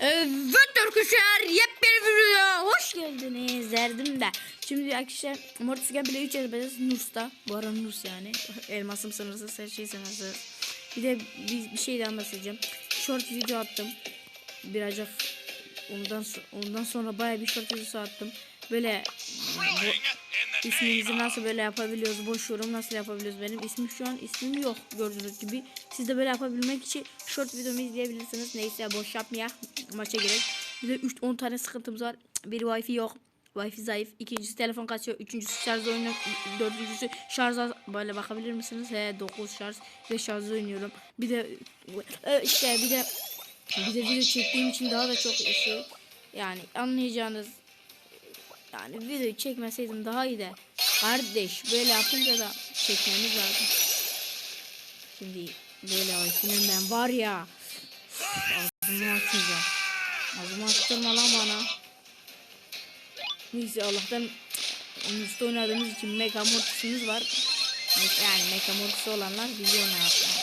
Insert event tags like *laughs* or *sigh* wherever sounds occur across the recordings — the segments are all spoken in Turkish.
Evet arkadaşlar yepyeni videoya hoş geldiniz derdim de. Şimdi arkadaşlar Mortis Gel bile 3 yapacağız Nurs'ta. Bu ara Nurs yani. *laughs* Elmasım sınırsız her şey sınırsız. Bir de bir, bir şey daha bahsedeceğim. Short video attım. Birazcık ondan ondan sonra baya bir short videosu attım. Böyle bu, isminizi nasıl böyle yapabiliyoruz? Boş yorum nasıl yapabiliyoruz? Benim ismim şu an ismim yok gördüğünüz gibi. Siz de böyle yapabilmek için short videomu izleyebilirsiniz. Neyse boş yapmaya maça gerek. Bir de 3 10 tane sıkıntımız var. Bir wifi yok. Wifi zayıf. İkincisi telefon kasıyor. Üçüncüsü şarj oyunu. Dördüncüsü şarj böyle bakabilir misiniz? He 9 şarj ve şarj oynuyorum. Bir de e, işte bir de bir de video çektiğim için daha da çok şey yani anlayacağınız yani video çekmeseydim daha iyi de kardeş böyle yapınca da çekmemiz lazım. Şimdi böyle oysunun ben var ya ağzımı açmayacağım. Ağzımı açtırma lan bana. Neyse Allah'tan Nus'ta oynadığımız için Mega Mortis'imiz var. Yani Mega Mortis olanlar biliyor ne yapmayı.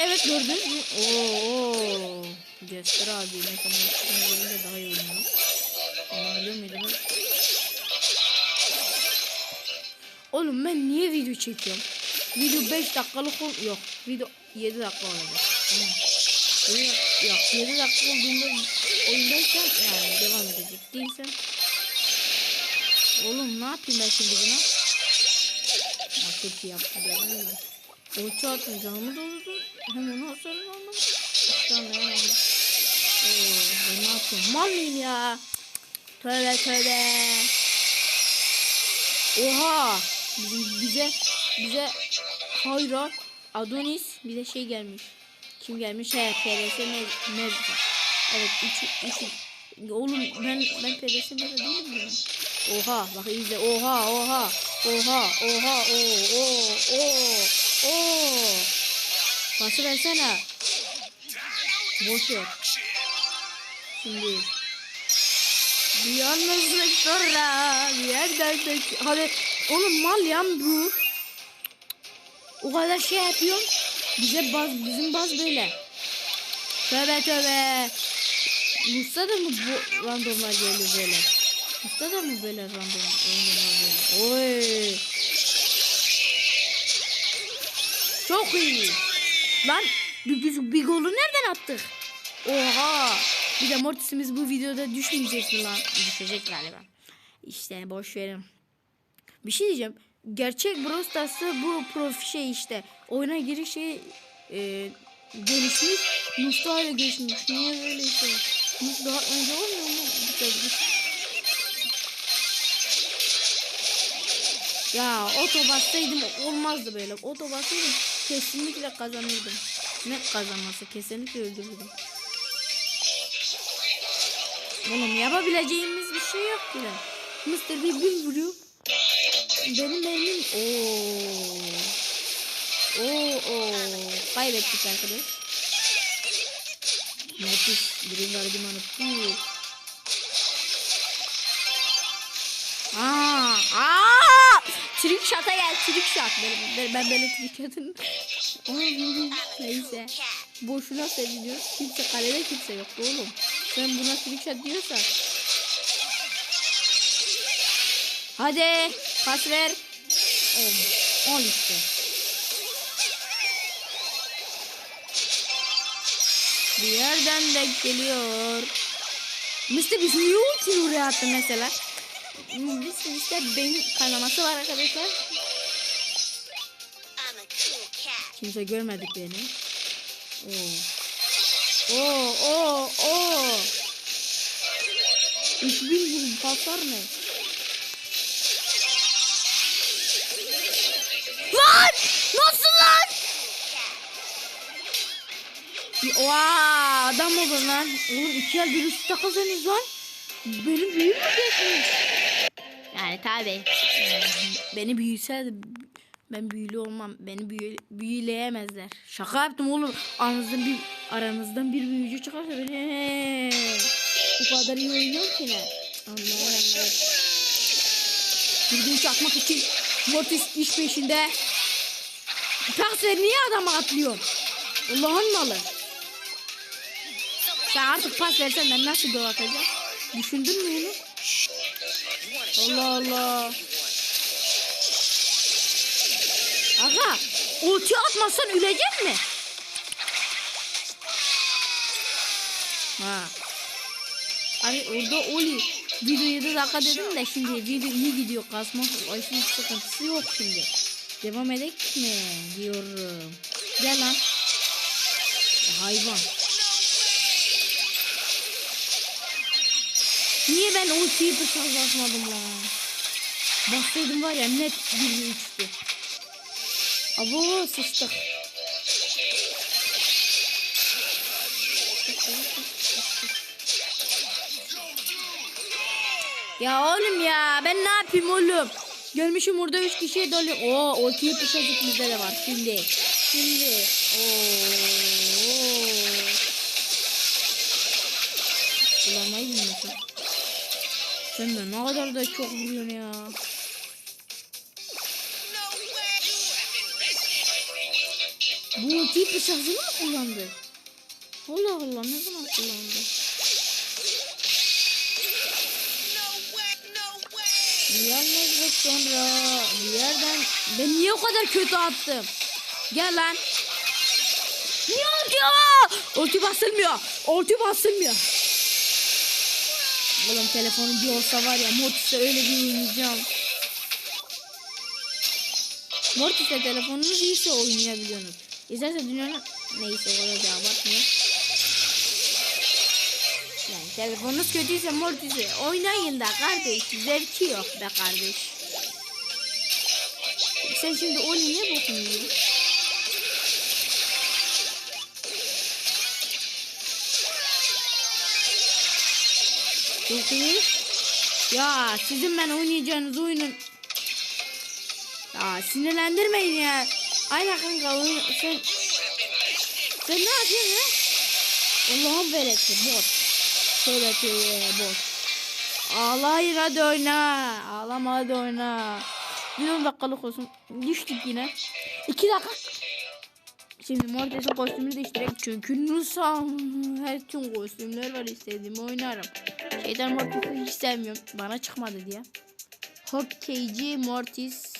Evet gördünüz mü? Oo, Jester abi Mega Mortis'ini görünce daha iyi oynuyor. Onu biliyor muydunuz? Oğlum ben niye video çekiyorum? Video 5 dakikalık ol yok. Video 7 dakika olacak. Tamam. Video, yok 7 dakika olduğunda oyundayken yani devam edecek değilsem. Oğlum ne yapayım ben şimdi buna? Ya çok iyi yaptı dedim mi? O çarptı canımı doldurdu. Hem onu hasarını aldım. İşte anlayamadım. Oo, ben ne yapıyorum? Mal mıyım ya? Tövbe tövbe. Oha! Bizim, bize bize Hayra, Adonis bir de şey gelmiş. Kim gelmiş? He, PRS Mez- Mezza. Evet, üç, üç. Oğlum ben ben PRS Mezza değilim mi? Oha, bak izle. Oha, oha. Oha, oha, o, o, o, o. Bası versene. Boş ver. Şimdi bir yalnızlık sonra de... Hadi oğlum mal ya bu. O kadar şey yapıyor. Bize baz, bizim baz böyle. Tövbe tövbe. Musta da mı bu randomlar geliyor böyle? Musta da mı böyle random randomlar böyle? Oy. Çok iyi. Lan bir, bir golü nereden attık? Oha. Bir de Mortis'imiz bu videoda düşmeyecek mi lan? Düşecek galiba. İşte boş verin. Bir şey diyeceğim. Gerçek Brawl Stars'ta bu profi şey işte. Oyuna giriş şey e, gelişmiş. Mustafa ile gelişmiş. Niye böyle şey? Mus daha önce olmuyor mu? Bir- Ya oto bassaydım olmazdı böyle. Oto bassaydım kesinlikle kazanırdım. Ne kazanması? Kesinlikle öldürürdüm. Oğlum yapabileceğimiz bir şey yok ki. Mr. bir bir vuruyor. Benim benim ooo. Oo. Kaybettik arkadaş. Mortis birinci verdim anıttı. Aa, aa! Trick shot'a gel, trick shot. Ben, ben, ben böyle trick. Oğlum, Neyse. Boşuna seviniyoruz. Kimse kalede kimse yok oğlum. Sen buna trick shot diyorsan. Hadi pas ver. Al, al işte. Bir yerden de geliyor. Mr. biz niye ultiyi oraya attı mesela? Biz işte beyin kanaması var arkadaşlar. Kimse görmedik beni. Oo. Oo, oo, oo. 3000 vurun pasar ne? Nasıl lan? Oha adam olur lan. Oğlum iki el bir üstte kazanıyoruz lan. Benim büyük mü geçmiş? Yani tabi. Beni büyüseydi ben büyülü olmam. Beni büyü, büyüleyemezler. Şaka yaptım oğlum. Aranızdan bir aranızdan bir büyücü çıkarsa beni bu kadar iyi oynuyorum ki ne? Anlayamıyorum. Bir gün çakmak için Mortis iş peşinde. Takser niye adama atlıyorsun? Allah'ın malı. Sen artık pas versen ben nasıl gol? Düşündün mü bunu? Allah Allah. Aga ulti atmazsan ölecek mi? Ha. Abi orada Oli video 7 dakika dedim de şimdi video iyi gidiyor kasma aşırı sıkıntısı yok şimdi. Devam edek mi diyorum. Gel lan. Hayvan. Niye ben ultiyi bıçak basmadım lan? Bassaydım var ya net 1 3'tü. Abo sıçtık. Ya oğlum ya ben ne yapayım oğlum? Görmüşüm burada 3 kişiye dolu. Oo ultiyi pışacık bizde de var şimdi. Şimdi. Oo. Kullanmayı bilmiyorsun. Sen de ne kadar da çok vuruyorsun ya. Bu ultiyi pışacığı mı kullandı? Allah Allah ne zaman kullandı? Yalnızlık sonra bir yerden ben niye o kadar kötü attım? Gel lan. Niye atıyor? Ulti basılmıyor. Ulti basılmıyor. Oğlum telefonum bir olsa var ya Mortis'e öyle bir oynayacağım. Mortis'e telefonunuz iyiyse oynayabiliyorsunuz. İsterse dünyanın neyse o da abartmıyor. Telefonunuz kötüyse Mortis'e oynayın da kardeş. Zevki yok be kardeş. Sen şimdi onu niye bokunu yiyorsun? Çok iyi. Ya sizin ben oynayacağınız oyunun ya sinirlendirmeyin ya. Aynen kanka oyun sen sen ne yapıyorsun ya? Allah'ım veleti bot. Şöyle şöyle bot. Ağlayın hadi oyna. Ağlama hadi oyna. Bir 10 dakikalık olsun. Düştük yine. 2 dakika. Şimdi Mortis'in kostümünü değiştireyim. Çünkü Nusam her tüm kostümler var istediğimi oynarım. Şeyden Mortis'i hiç sevmiyorum. Bana çıkmadı diye. Hokeyci Mortis.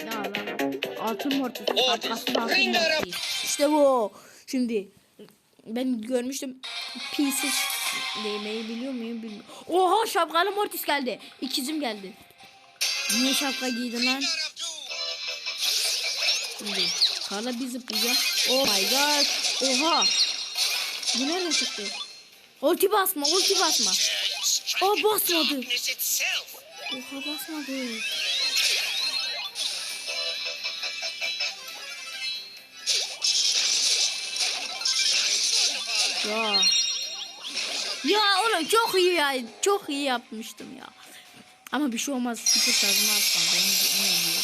Ne lan? Altın Mortis. Arkası da altın Mortis. İşte bu. Şimdi ben görmüştüm. Pieces değmeyi biliyor muyum bilmiyorum. Oha şapkalı Mortis geldi. İkizim geldi. Niye şapka giydin lan? Şimdi Karla bir zıplayacağım. Oh my god. Oha. Bu nereden çıktı? Ulti basma, ulti basma. Aa basmadı. Oha basmadı. Ya. Ya oğlum çok iyi ya. Çok iyi yapmıştım ya. Ama bir şey olmaz. Sıfır az kaldı. Onu, onu biliyorum.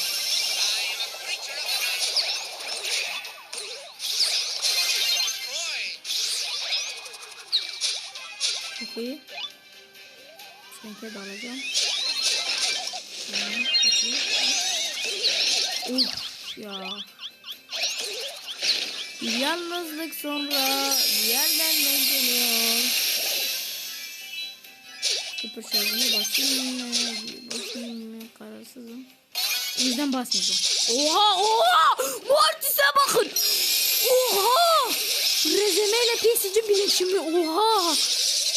Çok iyi. Sanki de alacağım. Hmm. Uf ya. Yalnızlık sonra bir Sıfır şarjına basayım mı? Basayım mı? Kararsızım. O yüzden basmayacağım. Oha oha! Mortis'e bakın! Oha! Rezemeyle PSG birleşimi oha!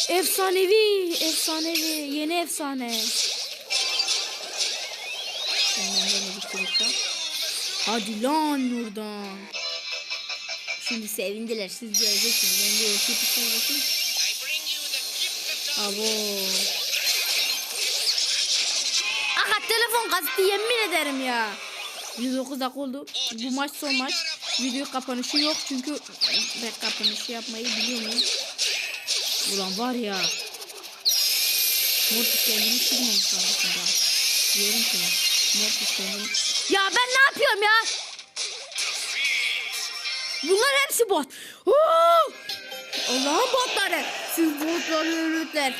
Efsanevi, efsanevi, yeni efsane. Senden böyle bir kırıkta. Hadi lan oradan. Şimdi sevindiler. Siz göreceksiniz. Ben ölçü tutar bakayım. Abo. Kastı yemin ederim ya. 109 dakika oldu. Bu maç son maç. Video kapanışı yok çünkü ben kapanışı yapmayı biliyor muyum? Ulan var ya. Mortis kendini çıkmamış daha. Diyorum ki Mortis kendini... Ya ben ne yapıyorum ya? Bunlar hepsi bot. Allah'ın botları. Siz botları ürütler.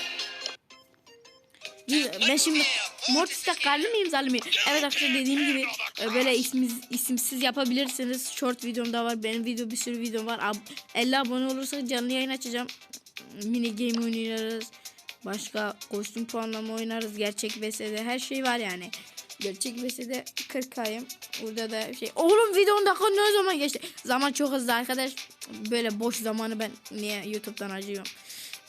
Ben şimdi Mortis'te karlı mıyım zalim miyim? Evet arkadaşlar dediğim gibi e, böyle ismiz, isimsiz yapabilirsiniz. Short videom da var. Benim video bir sürü videom var. Ab 50 abone olursa canlı yayın açacağım. mini game oynarız. Başka kostüm puanlama oynarız. Gerçek VS'de her şey var yani. Gerçek VS'de 40 ayım. Burada da şey. Oğlum video 10 dakika ne zaman geçti? Zaman çok hızlı arkadaş. Böyle boş zamanı ben niye YouTube'dan acıyorum.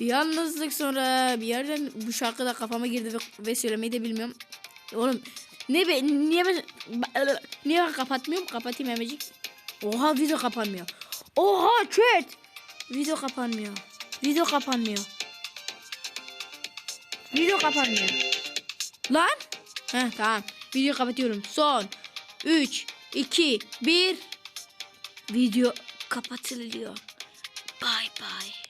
Yalnızlık sonra bir yerden bu şarkı da kafama girdi ve, ve söylemeyi de bilmiyorum. Oğlum ne be niye ben niye ben kapatmıyorum? Kapatayım hemencik. Oha video kapanmıyor. Oha chat. Video kapanmıyor. Video kapanmıyor. Video kapanmıyor. Lan? Heh tamam. Video kapatıyorum. Son 3 2 1 Video kapatılıyor. Bye bye.